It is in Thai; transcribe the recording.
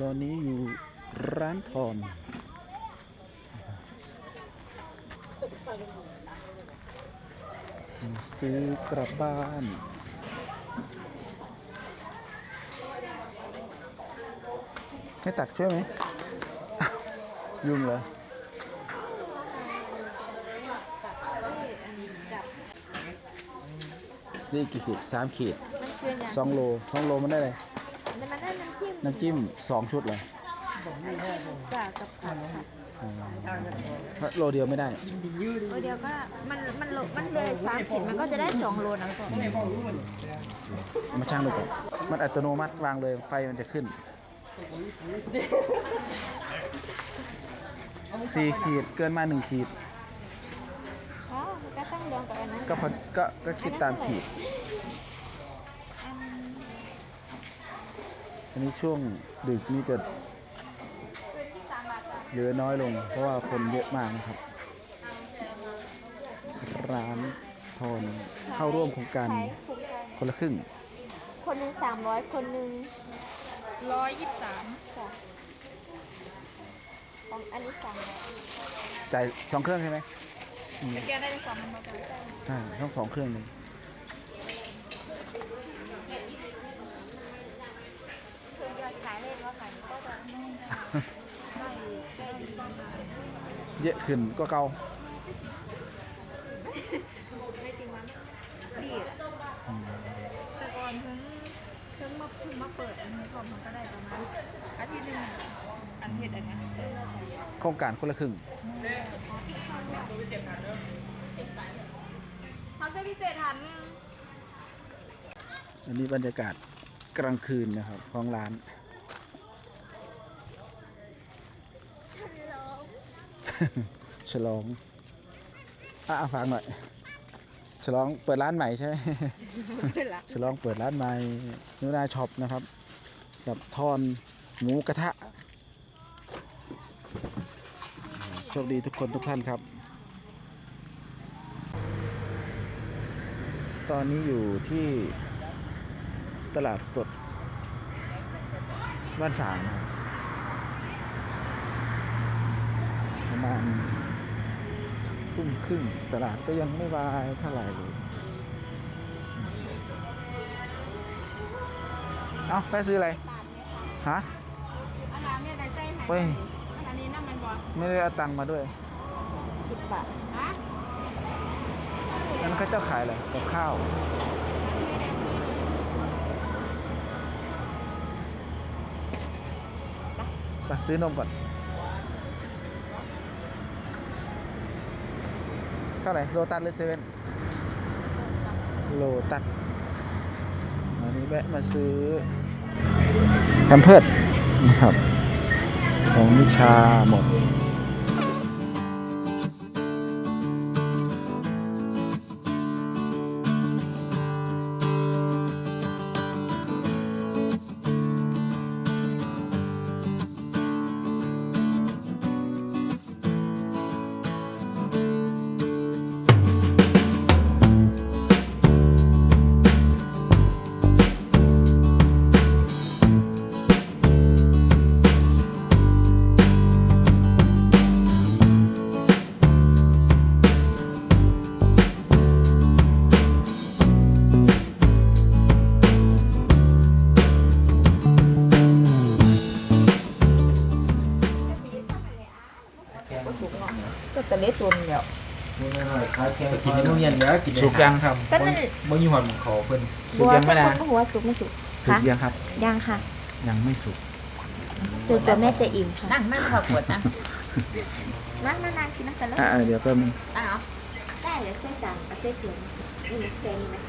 ตอนนี้อยู่ร้านทอนมาซื้อกลับบ้านให้ตักช่วยไหมอ้าวยุ่งเหรอนี่กี่ขีดสามขีดมันคืออย่างสองโลสองโลมันได้เลย มันมันได้น้ำจิ้มน้ำจิ้มสองชุดเลยกากับผักค่ะอ๋อโลเดียวไม่ได้โอเดียวก็มันมันโลมันเลยสามขีดมันก็จะได้สองโลนะพ่อเอามาช่างดูก่อนมันอัตโนมัติวางเลยไฟมันจะขึ้นสี่ขีดเกินมาหนึ่งขีดอ๋อมันก็ต้องรวมกับอันนั้นก็พอก็ก็คิดตามขีด อันนี้ช่วงดึกนี่จะเหลือน้อยลง เพราะว่าคนเยอะมากนะครับ ร้านทอนเข้าร่วมโครงการใช้คุ้มกันคนละครึ่ง คนหนึ่งสามร้อยคนหนึ่งร้อยยี่สิบสามค่ะของอันนี้สามร้อยจ่ายสองเครื่องใช่ไหมอืมแต่แกได้สองมันมาเป็นใช่ต้องสองเครื่องเลย คนยอดขายเลขว่าขายก็จะไม่ ไม่ได้ดีมาก เยอะขึ้นก็เก่าไม่จริงมันดีแหละอืมแต่ก่อนเพิ่งเพิ่งมาเพิ่งมาเปิดอันนี้ก่อนมันก็ได้ประมาณอาทิตย์หนึงอันเห็ดอันเนี้ยโครงการคนละครึ่งทำเส้นพิเศษหันหนึง อันนี้บรรยากาศกลางคืนนะครับของร้าน ฉลองอะอะฟังหน่อยฉลองเปิดร้านใหม่ใช่ไหมเป็นละฉลองเปิดร้านใหม่นูนาช็อปนะครับ กับทอนหมูกระทะ โชคดีทุกคนทุกท่านครับ ตอนนี้อยู่ที่ตลาดสดบ้านฝางนะครับประมา ณทุ่มครึ่งตลาดก็ยังไม่วายเท่าไหร่เลยเอ้าไปซื้ออะไร ฮะอันน้ำเนี่ยได้ใจหายเว้ยอันนี้น้ำมันบอลไม่ได้เอาตังค์มาด้วยสิบบาทฮะนั้นเขาเจ้าขายอะไรกับข้าว ไปซื้อนมก่อนเท่าไหร่โลตัสหรือเซเว่นโลตัสอันนี้แวะมาซื้อแพมเพิร์ดนะครับของนิชาหมด ก็แต่เล็กตัวเดียวกินในโรงเรียนแล้วกินสุกยังครับก็นั่นบ่มีหอของเขาเพิ่นสุกยังไม่นะหัวสุกไม่สุกสุกยังครับ ยังค่ะ ยังไม่สุกคือตัวแม่จะอิ่มค่ะนั่งนั่งขอบวดนะนั่งนานๆกินน้ำกันแล้วอ่าเดี๋ยวแป๊บนึงอ้าวได้เลยเส้นจานเอาเส้นเผือกนี่เส้นนะ